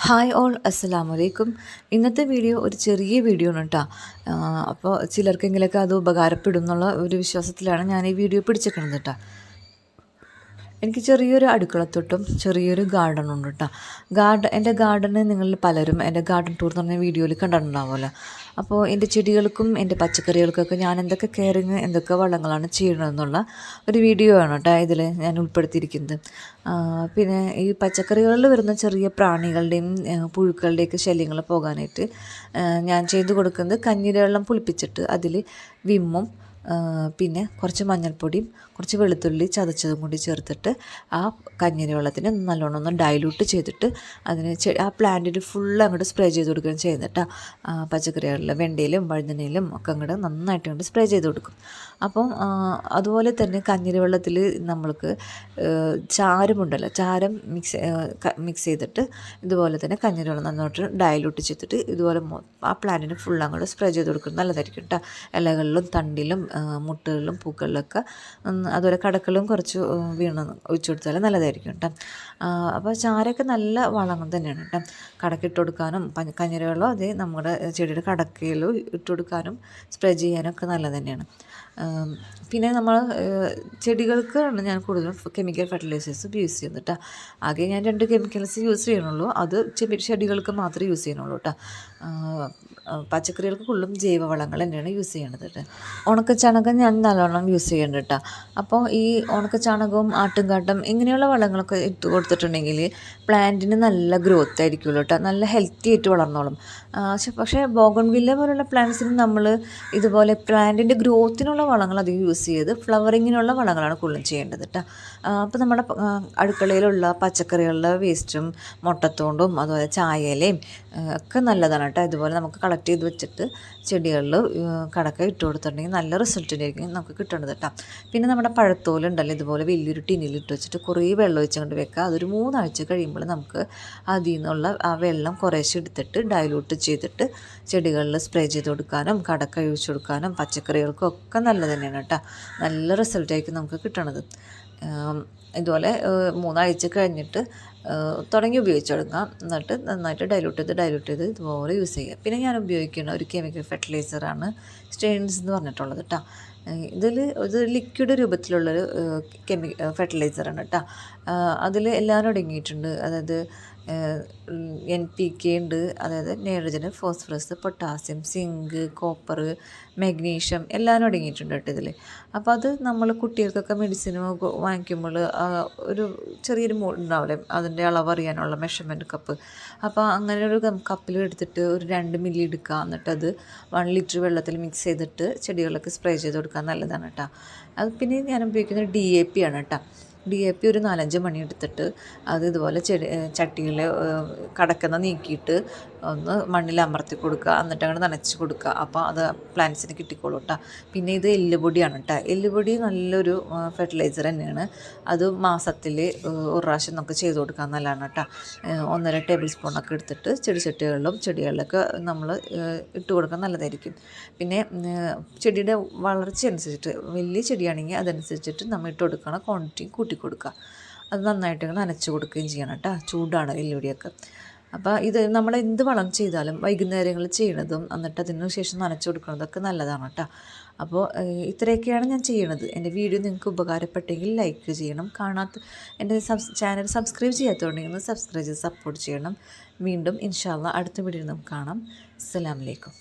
Hi all അസ്സലാമു അലൈക്കും ഇന്നത്തെ വീഡിയോ ഒരു ചെറിയ വീഡിയോ ആണ് കേട്ടോ അപ്പോൾ ചിലർക്കെങ്കിലൊക്കെ അത് ഉപകാരപ്പെടും എന്നുള്ള ഒരു വിശ്വാസത്തിലാണ് ഞാൻ ഈ വീഡിയോ പിടിച്ചേക്കുന്നത് കേട്ടോ എനിക്ക് ചെറിയൊരു അടുക്കളത്തോട്ടും ചെറിയൊരു ഗാർഡൻ ഉണ്ട് കേട്ടോ ഗാർഡൻ എന്റെ ഗാർഡന് നിങ്ങൾ പലരും എന്റെ ഗാർഡൻ ടൂർ എന്ന് പറഞ്ഞ വീഡിയോയിൽ കണ്ടിട്ടുണ്ടാവുമല്ലോ. അപ്പോൾ എന്റെ ചെടികൾക്കും എന്റെ പച്ചക്കറികൾക്കൊക്കെ ഞാൻ എന്തൊക്കെ കെയറിങ് എന്തൊക്കെ വളങ്ങളാണ് ചെയ്യണമെന്നുള്ള ഒരു വീഡിയോ ആണ് കേട്ടോ ഇതിൽ ഞാൻ ഉൾപ്പെടുത്തിയിരിക്കുന്നത്. പിന്നെ ഈ പച്ചക്കറികളിൽ വരുന്ന ചെറിയ പ്രാണികളുടെയും പുഴുക്കളുടെയൊക്കെ ശല്യങ്ങൾ പോകാനായിട്ട് ഞാൻ ചെയ്തു കൊടുക്കുന്നത് കഞ്ഞിരവെള്ളം പുളിപ്പിച്ചിട്ട് അതിൽ വിമ്മും പിന്നെ കുറച്ച് മഞ്ഞൾപ്പൊടിയും കുറച്ച് വെളുത്തുള്ളി ചതച്ചതും കൂടി ചേർത്തിട്ട് ആ കഞ്ഞിരി വെള്ളത്തിന് നല്ലോണം ഒന്ന് ഡൈലൂട്ട് ചെയ്തിട്ട് അതിന് ആ പ്ലാന്റിന് ഫുള്ള് അങ്ങോട്ട് സ്പ്രേ ചെയ്ത് കൊടുക്കുകയും ചെയ്യുന്നിട്ട് പച്ചക്കറികളിൽ വെണ്ടയിലും വഴുതനയിലും ഒക്കെ അങ്ങോട്ട് നന്നായിട്ട് കൊണ്ട് സ്പ്രേ ചെയ്ത് കൊടുക്കും. അപ്പം അതുപോലെ തന്നെ കഞ്ഞിരി വെള്ളത്തിൽ നമ്മൾക്ക് ചാരമുണ്ടല്ലോ ചാരം മിക്സ് മിക്സ് ചെയ്തിട്ട് ഇതുപോലെ തന്നെ കഞ്ഞിരി വെള്ളം നന്നായിട്ട് ഡയലൂട്ട് ചെയ്തിട്ട് ഇതുപോലെ ആ പ്ലാന്റിന് ഫുൾ അങ്ങോട്ട് സ്പ്രേ ചെയ്ത് കൊടുക്കുന്നത് നല്ലതായിരിക്കും കേട്ടോ ഇലകളിലും തണ്ടിലും മുട്ടുകളിലും പൂക്കളിലൊക്കെ അതുപോലെ കടക്കളും കുറച്ച് വീണ് ഒഴിച്ചു കൊടുത്താൽ നല്ലതായിരിക്കും കേട്ടോ അപ്പോൾ ചാരമൊക്കെ നല്ല വളങ്ങൾ തന്നെയാണ് കേട്ടോ കടക്കിട്ട് കൊടുക്കാനും പഞ്ഞ- കഞ്ഞിര വെള്ളം അതേ നമ്മുടെ ചെടിയുടെ കടക്കയിൽ ഇട്ട് കൊടുക്കാനും സ്പ്രേ ചെയ്യാനും ഒക്കെ നല്ലത് തന്നെയാണ്. പിന്നെ നമ്മൾ ചെടികൾക്കാണ് ഞാൻ കൂടുതലും കെമിക്കൽ ഫെർട്ടിലൈസേഴ്സ് യൂസ് ചെയ്യുന്നത് കേട്ടോ ആകെ ഞാൻ രണ്ട് കെമിക്കൽസ് യൂസ് ചെയ്യണുള്ളൂ അത് ചെടികൾക്ക് മാത്രമേ യൂസ് ചെയ്യണുള്ളൂ കേട്ടോ പച്ചക്കറികൾക്ക് ഫുള്ളും ജൈവവളങ്ങൾ തന്നെയാണ് യൂസ് ചെയ്യണത് കേട്ടോ ഉണക്കച്ചാണകം ഞാൻ നല്ലോണം യൂസ് ചെയ്യുന്നുണ്ട് കേട്ടോ അപ്പോൾ ഈ ഉണക്കച്ചാണകവും ആട്ടുംകാട്ടം ഇങ്ങനെയുള്ള വളങ്ങളൊക്കെ ഇട്ട് കൊടുത്തിട്ടുണ്ടെങ്കിൽ പ്ലാന്റിന് നല്ല ഗ്രോത്ത് ആയിരിക്കുമല്ലോ കേട്ടോ നല്ല ഹെൽത്തി ആയിട്ട് വളർന്നോളും. പക്ഷെ പക്ഷേ ബോഗൺവില്ല പോലുള്ള പ്ലാന്റ്സിന് നമ്മൾ ഇതുപോലെ പ്ലാന്റിന്റെ ഗ്രോത്തിനുള്ള വളങ്ങൾ അധികം യൂസ് ചെയ്ത് ഫ്ലവറിങ്ങിനുള്ള വളങ്ങളാണ് കൂടുതലും ചെയ്യേണ്ടത് കേട്ടോ അപ്പോൾ നമ്മുടെ അടുക്കളയിലുള്ള പച്ചക്കറികളുടെ വേസ്റ്റും മുട്ടത്തോണ്ടും അതുപോലെ ചായയിലയും ഒക്കെ നല്ലതാണ് കേട്ടോ ഇതുപോലെ നമുക്ക് കളക്ട് ചെയ്ത് വെച്ചിട്ട് ചെടികളിൽ കടക്ക ഇട്ട് കൊടുത്തിട്ടുണ്ടെങ്കിൽ നല്ല റിസൾട്ട് ആയിരിക്കും നമുക്ക് കിട്ടേണ്ടത് കേട്ടോ പിന്നെ നമ്മുടെ പഴത്തോലുണ്ടല്ലോ ഇതുപോലെ വലിയൊരു ടിന്നിൽ ഇട്ട് വെച്ചിട്ട് കുറേ വെള്ളം ഒഴിച്ചുകൊണ്ട് വെക്കുക. അതൊരു മൂന്നാഴ്ച കഴിയുമ്പോൾ നമുക്ക് അതിൽ നിന്നുള്ള ആ വെള്ളം കുറേശ്ശെ എടുത്തിട്ട് ഡയലൂട്ട് ചെയ്തിട്ട് ചെടികളിൽ സ്പ്രേ ചെയ്ത് കൊടുക്കാനും കടക്ക ഒഴിച്ചു കൊടുക്കാനും പച്ചക്കറികൾക്കും ഒക്കെ നല്ലത് തന്നെയാണ് കേട്ടോ നല്ല റിസൾട്ടായിരിക്കും നമുക്ക് കിട്ടണത്. ഇതുപോലെ മൂന്നാഴ്ച കഴിഞ്ഞിട്ട് തുടങ്ങി ഉപയോഗിച്ച് തുടങ്ങാം. എന്നിട്ട് നന്നായിട്ട് ഡൈലൂട്ട് ചെയ്ത് ഡൈലൂട്ട് ചെയ്ത് ഇതുപോലെ യൂസ് ചെയ്യുക. പിന്നെ ഞാൻ ഉപയോഗിക്കുന്ന ഒരു കെമിക്കൽ ഫെർട്ടിലൈസറാണ് സ്റ്റെയിൻസ് എന്ന് പറഞ്ഞിട്ടുള്ളത് കേട്ടോ ഇതിൽ ഇത് ലിക്വിഡ് രൂപത്തിലുള്ളൊരു കെമി ഫെർട്ടിലൈസറാണ് കേട്ടോ അതിൽ എല്ലാവരും അടങ്ങിയിട്ടുണ്ട്. അതായത് എൻ പി കെ ഉണ്ട്. അതായത് nitrogen phosphorus potassium zinc copper magnesium എല്ലാം അടങ്ങിയിട്ടുണ്ട് കേട്ടോ ഇതിൽ അപ്പോൾ അത് നമ്മൾ കുട്ടികൾക്കൊക്കെ മെഡിസിൻ വാങ്ങിക്കുമ്പോൾ ഒരു ചെറിയൊരു മോൾ ഉണ്ടാവില്ലേ? അതിന്റെ അളവ് അറിയാനുള്ള മെഷർമെന്റ് കപ്പ് അപ്പോൾ അങ്ങനെ ഒരു കപ്പിൽ എടുത്തിട്ട് ഒരു രണ്ട് മില്ലി എടുക്കുക. എന്നിട്ട് അത് വൺ ലിറ്റർ വെള്ളത്തിൽ മിക്സ് ചെയ്തിട്ട് ചെടികളൊക്കെ സ്പ്രേ ചെയ്ത് കൊടുക്കാൻ നല്ലതാണ് കേട്ടോ. അത് പിന്നെ ഞാൻ ഉപയോഗിക്കുന്നത് ഡി എ പി ആണ് കേട്ടോ. ഡി എ പി ഒരു നാലഞ്ച് മണി എടുത്തിട്ട് അത് ഇതുപോലെ ചെടി ചട്ടിയിൽ കടക്കുന്ന നീക്കിയിട്ട് ഒന്ന് മണ്ണിൽ അമർത്തി കൊടുക്കുക എന്നിട്ട് അങ്ങോട്ട് നനച്ച് കൊടുക്കുക. അപ്പോൾ അത് പ്ലാന്റ്സിന് കിട്ടിക്കോളൂ കേട്ടോ പിന്നെ ഇത് എല്ലുപൊടിയാണ് കേട്ടോ എല്ലുപൊടി നല്ലൊരു ഫെർട്ടിലൈസർ തന്നെയാണ്. അത് മാസത്തിൽ ഒരു പ്രാവശ്യം നമുക്ക് ചെയ്ത് കൊടുക്കാൻ നല്ലതാണ് കേട്ടോ ഒന്നര ടേബിൾ സ്പൂണൊക്കെ എടുത്തിട്ട് ചെടിച്ചട്ടികളിലും ചെടികളിലൊക്കെ നമ്മൾ ഇട്ട് കൊടുക്കാൻ നല്ലതായിരിക്കും. പിന്നെ ചെടിയുടെ വളർച്ച അനുസരിച്ചിട്ട് വലിയ ചെടിയാണെങ്കിൽ അതനുസരിച്ചിട്ട് നമ്മൾ ഇട്ട് കൊടുക്കണ ക്വാണ്ടിറ്റി കൂട്ടി കൊടുക്കുക. അത് നന്നായിട്ട് നനച്ച് കൊടുക്കുകയും ചെയ്യണം കേട്ടോ ചൂടാണ് എല്ലുപൊടിയൊക്കെ. അപ്പോൾ ഇത് നമ്മൾ എന്ത് വളം ചെയ്താലും വൈകുന്നേരങ്ങളിൽ ചെയ്യണതും എന്നിട്ട് അതിന് ശേഷം നനച്ചു കൊടുക്കുന്നതൊക്കെ നല്ലതാണ് കേട്ടോ അപ്പോൾ ഇത്രയൊക്കെയാണ് ഞാൻ ചെയ്യണത്. എന്റെ വീഡിയോ നിങ്ങൾക്ക് ഉപകാരപ്പെട്ടെങ്കിൽ ലൈക്ക് ചെയ്യണം. കാണാത്ത എന്റെ സബ്സ് ചാനൽ സബ്സ്ക്രൈബ് ചെയ്യാത്തതുകൊണ്ടെങ്കിൽ ഒന്ന് സബ്സ്ക്രൈബ് ചെയ്ത് സപ്പോർട്ട് ചെയ്യണം. വീണ്ടും ഇൻഷാല്ല അടുത്ത വീഡിയോ നമുക്ക് കാണാം. അസ്സലാമലൈക്കും